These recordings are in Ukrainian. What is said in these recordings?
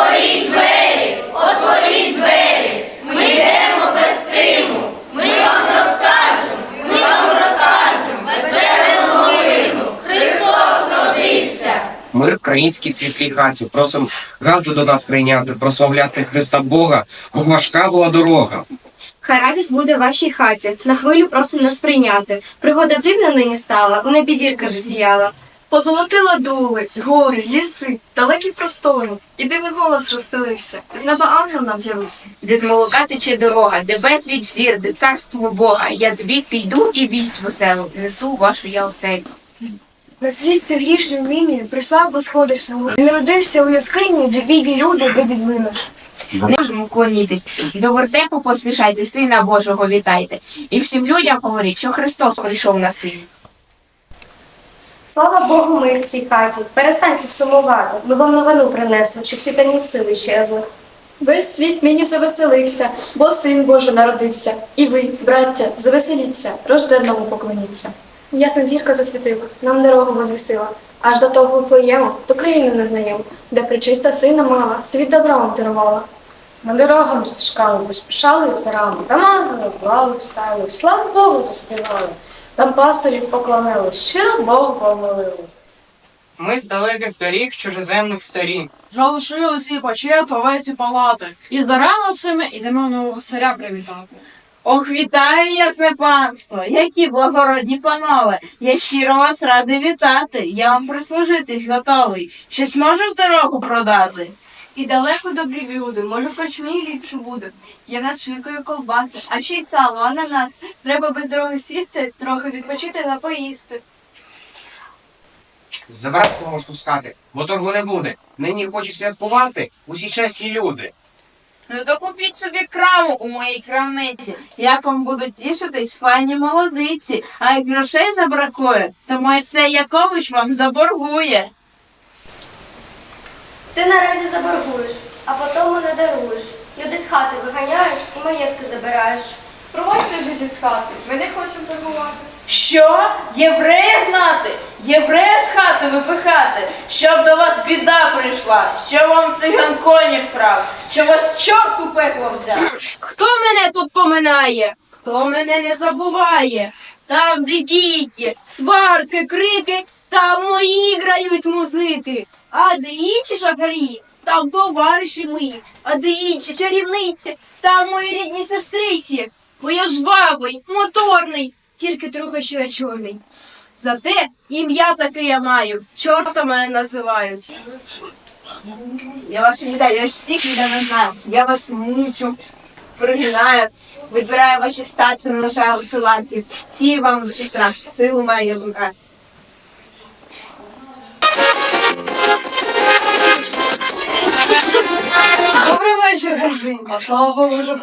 Отворіть двері, отворіть двері. Ми йдемо без стриму. Ми вам розкажемо, ми вам розкажемо. Веселу новину. Христос родився. Ми, українські світлі хаті, просимо газу до нас прийняти, прославляти Христа Бога, бо важка була дорога. Хай радість буде в вашій хаті. На хвилю просимо нас прийняти. Пригода дивна нині стала, у небі зірка засіяла. Позолотила дули, гори, ліси, далекі простори, і дивний голос розстелився. З неба ангел нам з'явився. де з молока тече дорога, де безліч зір, де царство Бога. Я звідти йду і вість веселу, несу вашу я оселю. На світ цей грішний нині прислав Господар свого. Він народився у яскині, де бідні люди, де відмина. Не можемо вклонітись. До вертепу поспішайте, сина Божого вітайте. І всім людям говоріть, що Христос прийшов на світ. Слава Богу, ми в цій хаті. Перестаньте сумувати. Ми вам новину принесли, щоб всі темні сили щезли. Весь світ нині завеселився, бо син Божий народився. І ви, браття, завеселіться, рожденному поклоніться. Ясна зірка засвітила, нам дорогу возвістила. Аж до того Вифлеєму, до країни незнайому, де причиста сина мала, світ добром дарувала. На дорогам стежками поспішали з дарами, там ангели плавали, стали, слава Богу заспівали. Там пастирів поклонились, щиро Богу помолились. Ми з далеких доріг чужеземних сторін. Залишили свій почет овесі палати. І зарано цими ідемо нового царя привітати. Ох, вітаю, ясне панство, які благородні панове. Я щиро вас радий вітати. Я вам прислужитись готовий. Щось можу в дорогу продати. І далеко добрі люди, може в корчмі ліпше буде. Є нас швидкої колбаси, а ще й сало, ананас. Треба без дороги сісти, трохи відпочити та поїсти. Забрати можу з бо торгу не буде. Нині хочуть святкувати усі чесні люди. Ну то купіть собі краму у моїй крамниці. Як вам будуть тішитись файні молодиці. А як грошей забракує, то Мойсей Якович вам заборгує. Ти наразі заборгуєш, а потім не даруєш. Люди з хати виганяєш і маєтки забираєш. Спроводьте життя з хати, ми не хочемо торгувати. Що? Єврея гнати? Єврея з хати випихати? Щоб до вас біда прийшла, що вам циган коні вкрав, що вас чорт у пекло взяв. Хто мене тут поминає? Хто мене не забуває? Там, де бійки, сварки, крики, там мої грають музики. А де інші шахарі, там товариші мої, а де інші чарівниці, там мої рідні сестриці. Бо я жвавий, моторний, тільки трохи ще чорний. Зате ім'я таке я маю, чорта мене називають. Я вас вітаю, я ж стільки не знаю. Я вас мучу, пригинаю, відбираю ваші статки, налишаю силанці. Всі вам сестра, силу маю рука. Газинка. Слава Богу, вже.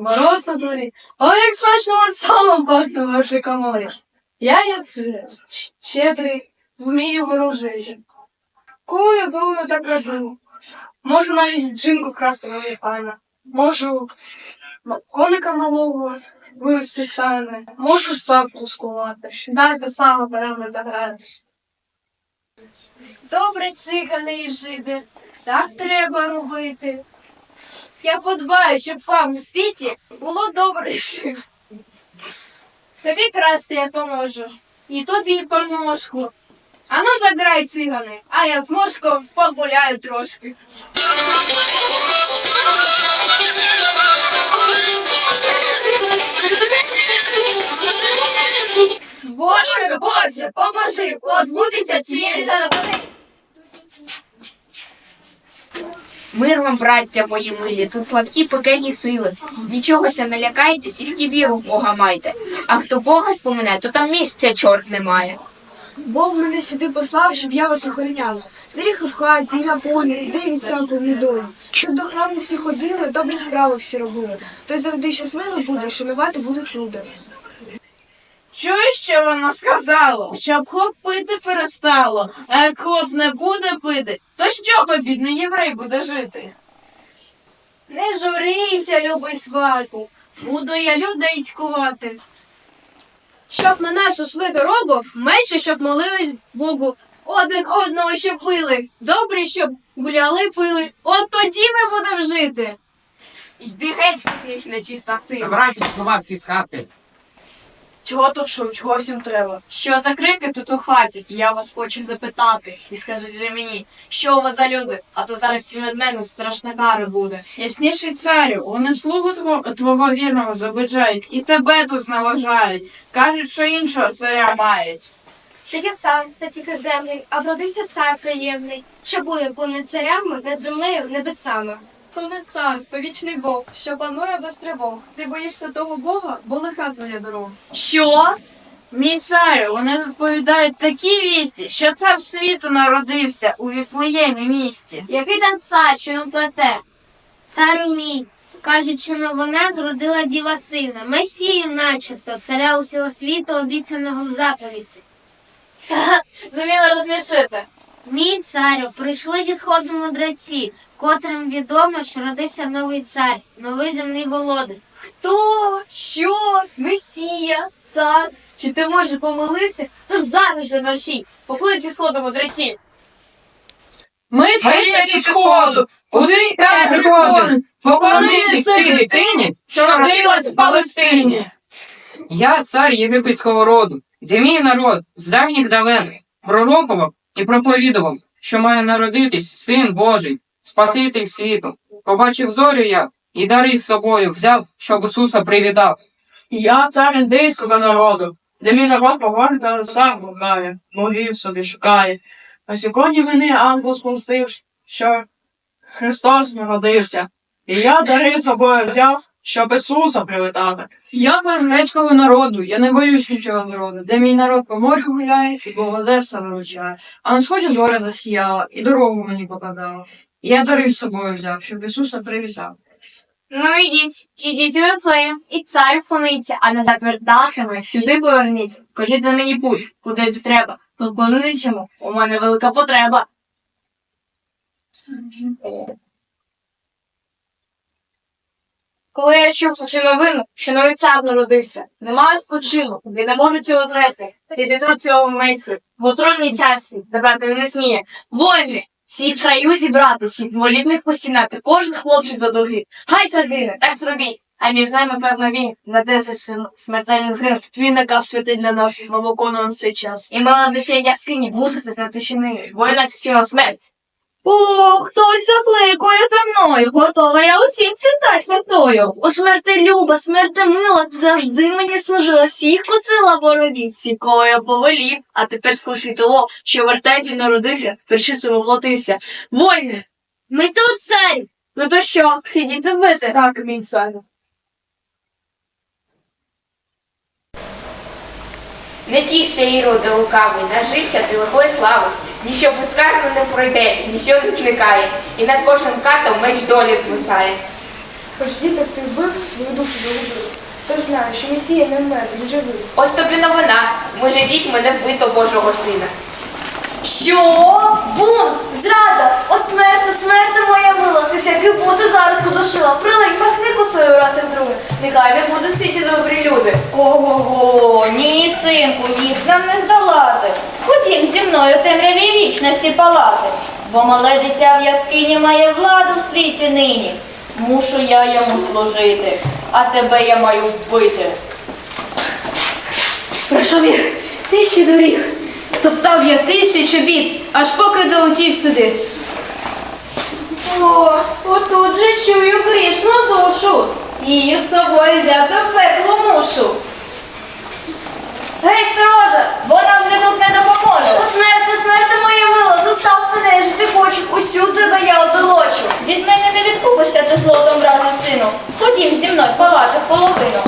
Мороз на дворі. Ой, як смачно салом пахне вашій каморі. Я яце, щедрий, вмію ворожити. Я думаю, так роблю. Можу навіть джинку красти мені файна. Можу коника малого вивести стане. Можу сапку скувати. Дайте саме беремо заграємо. Добре, цигани і жиди, так треба робити. Я подбаю, щоб вам у світі було добре. Тобі красти я поможу, і тобі поможу. Ану заграй цигани, а я з мошком погуляю трошки. Боже, Боже, поможи позбутися цієї занапади. Мир вам, браття мої милі, тут слабкі пекельні сили. Нічогося не лякайте, тільки віру в Бога майте. А хто Бога спомине, то там місця чорт немає. Бог мене сюди послав, щоб я вас охороняла. Зріхи в хаті, і на полі, і де від всякої недолі. Щоб до храму всі ходили, добрі справи всі робили. Той завжди щасливий буде, шанувати будуть люди. Чуєш, що вона сказала? Щоб хлоп пити перестало, а як хлоп не буде пити, то що бідний єврей буде жити? Не журися, любий свату, буду я людей цькувати. Щоб на нашу шли дорогу, менше щоб молились Богу, один одного щоб били, добре, щоб гуляли пили. От тоді ми будемо жити. Йди геть нечиста сила. Забирайте слова всі з хати. Чого тут шум? Чого всім треба? Що за крики тут у хаті? Я вас хочу запитати. І скажіть же мені, що у вас за люди? А то зараз всім від мене страшна кара буде. Ясніший царю, вони слугу тво- твого вірного забажають, і тебе тут зневажають. Кажуть, що іншого царя мають. Ти є цар, та тільки земний, а вродився цар приємний, що буде понад царями над землею небесами. То не цар, то вічний Бог, що панує без тривог. Ти боїшся того Бога, бо лиха твоя дорога. Що? Мій царю, вони розповідають такі вісті, що цар світу народився у Віфлеємі місті. Який там цар, що він плете? Царю мій, кажуть, що новина зродила діва сина, Месію начебто, царя усього світу, обіцяного в заповіді. Зуміла розмішити. Мій царю, прийшли зі сходу мудреці, котрим відомо, що родився новий цар, новий земний володар. Хто? Що? Месія? Цар? Чи ти може помолився? Тож зараз же мерщій, покличе сходу мудреці. Ми царі зі сходу, куди я приходив, поклонитись тій дитині, що родилась в Палестині. Я цар єгипетського роду, де мій народ з давніх давен пророкував і проповідував, що має народитись син Божий, Спаситель світу. Побачив зорю я і дари з собою взяв, щоб Ісуса привітав. Я цар індійського народу, де мій народ погони та сам блукає, богів собі шукає. А сьогодні мене ангел спустив, що Христос народився, і я дари з собою взяв, щоб Ісуса привітати. Я цар грецького народу, я не боюсь нічого народу, де мій народ по морю гуляє і Богодерся виручає. А на сході зоря засіяла, і дорогу мені покладала. І я дари з собою взяв, щоб Ісуса привітав. Ну ідіть, ідіть у Вифлеєм, і цар вклониться, а назад вертатиме, сюди поверніться. Кажіть на мені путь, куди треба. Поклонитися йому, у мене велика потреба. Коли я чув цю новину, що новий цар народився, немає спочинку, він не може цього знести, і зітру цього місцю, в утронній царстві, забрати не сміє. Воїни, всіх краю зібрати, всіх молітних постінати, кожен хлопчик до доги. Хай це так зробіть. А між нами, певно, він за десять смертельних згин. Твій наказ святий для нас, ми виконуємо цей час. І на дитя яскині буситись на тишини, бо іначе всі вам смерть. О, хтось закликує за мною, готова я усіх світать святою. О, смерти люба, смерти мила, ти завжди мені служила, всіх косила воробі, всі, кого я повелів, а тепер скусі того, що вертепі народився, тепер чисто воплотився. Вольне! Ми тут царю. Ну то що, сидіти вбити? Так, мій цар. Не тішся, Іроде лукавий, нажився ти лихої слави. Ніщо безкарно не пройде, і ніщо не зникає, і над кожним катом меч долі звисає. Хоч діток ти вбив, свою душу загубив. Тож знаю, що Месія не вмер, він живий. Ось тобі новина, може діть мене вбито Божого сина. Що? Бунт! Зрада! О смерти, смерти моя мила! Ти сяки бути зараз подушила. Прилинь, махни косою раз і вдруге. Нехай не буде в світі добрі люди. Ого-го, ні, синку, їх нам не здолати. Ходім зі мною темряві вічності палати, бо мале дитя в яскині має владу в світі нині. Мушу я йому служити, а тебе я маю вбити. Пройшов я тисячі доріг. Стоптав я тисячу бід, аж поки долетів сюди. О, отут же чую грішну душу. Її з собою взяти в пекло мушу. Гей, сторожа! Вона вже тут не допоможе. Смерть, смерти, моя вила, застав мене, жити хочу, усю тебе я озолочу. Від мене не відкупишся ти злотом, брате сину. Ходім зі мною палати в половину.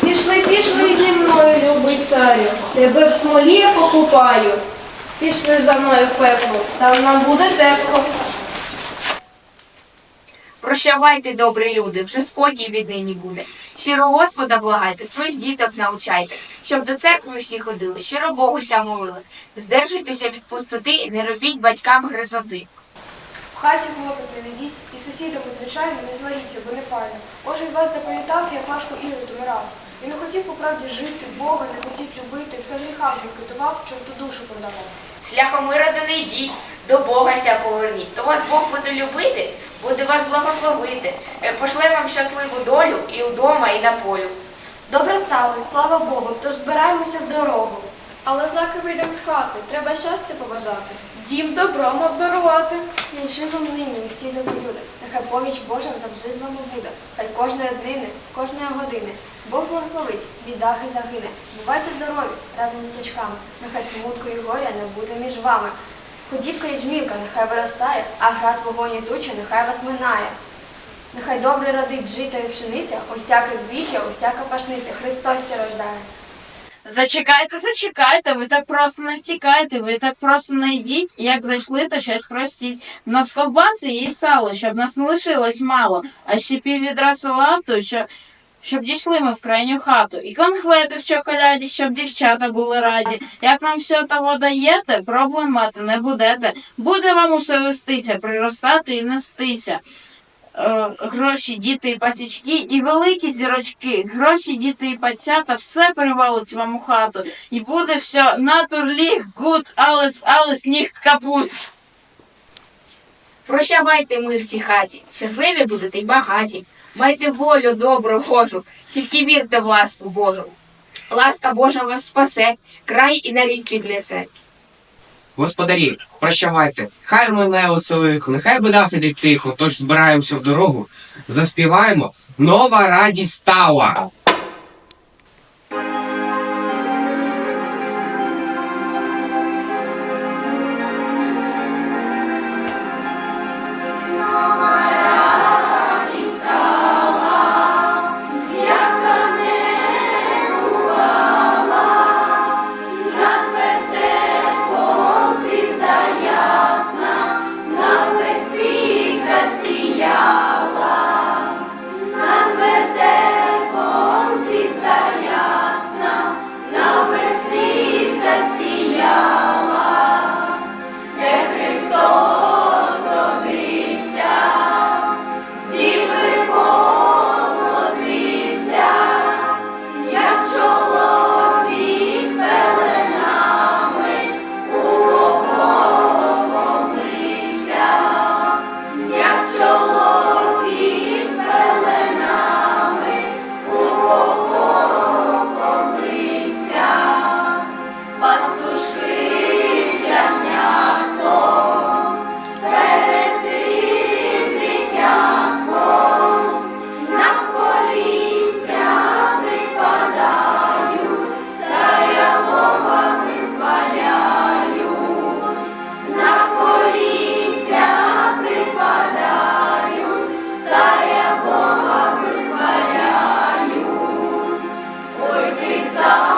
Пішли, пішли зі мною, любий царю, тебе в смолі покупаю. Пішли за мною в пекло, там нам буде тепло. Прощавайте, добрі люди, вже спокій віднині буде. Щиро Господа благайте, своїх діток навчайте, щоб до церкви всі ходили, щиро Богуся молили. Здержуйтеся від пустоти і не робіть батькам гризоти. В хаті хлопець не ведіть, і сусідам, звичайно, не зваріться, бо не файно. Кожен вас запам'ятав, як важко Ірод умирав. Він не хотів по правді жити, Бога не хотів любити, все в гріхах він катував, чорту душу продавав. Шляхом Ірода не йдіть, до Бога ся поверніть. То вас Бог буде любити, буде вас благословити, е, пошле вам щасливу долю і вдома, і на полю. Добре сталося, слава Богу, тож збираємося в дорогу. Але заки вийдемо з хати, треба щастя побажати. Дім добром обдарувати. Вам нині усі добрі люди. Нехай поміч Божа завжди з вами буде. Хай кожної днини, кожної години. Бог благословить, біда хай загине. Бувайте здорові разом з дочками. Нехай смутку і горя не буде між вами. Ходівка і жмілка нехай виростає, а град вогонь і туча нехай вас минає. Нехай добре родить жито і пшениця, усяке збіжжя, усяка пашниця. Христос рождає. Зачекайте, зачекайте, ви так просто не втікайте, ви так просто не йдіть, як зайшли, то щось простіть. В нас ковбаси і сало, щоб нас не лишилось мало, а ще пів відра салату, щоб, щоб дійшли ми в крайню хату. І конхвети в чоколяді, щоб дівчата були раді. Як нам все того даєте, проблем мати не будете. Буде вам усе вестися, приростати і нестися. Е, гроші, діти і пасічки, і великі зірочки, гроші, діти і пацята, все перевалить вам у хату. І буде все натурліг, гуд, алес, алес, ніхт капут. Прощавайте ми в цій хаті, щасливі будете й багаті. Майте волю добру Божу, тільки вірте в ласку Божу. Ласка Божа вас спасе, край і на рік віднесе. Господарі, прощавайте, хай мене оселих, нехай би сидить тихо, тож збираємося в дорогу, заспіваємо, нова радість стала. 있어.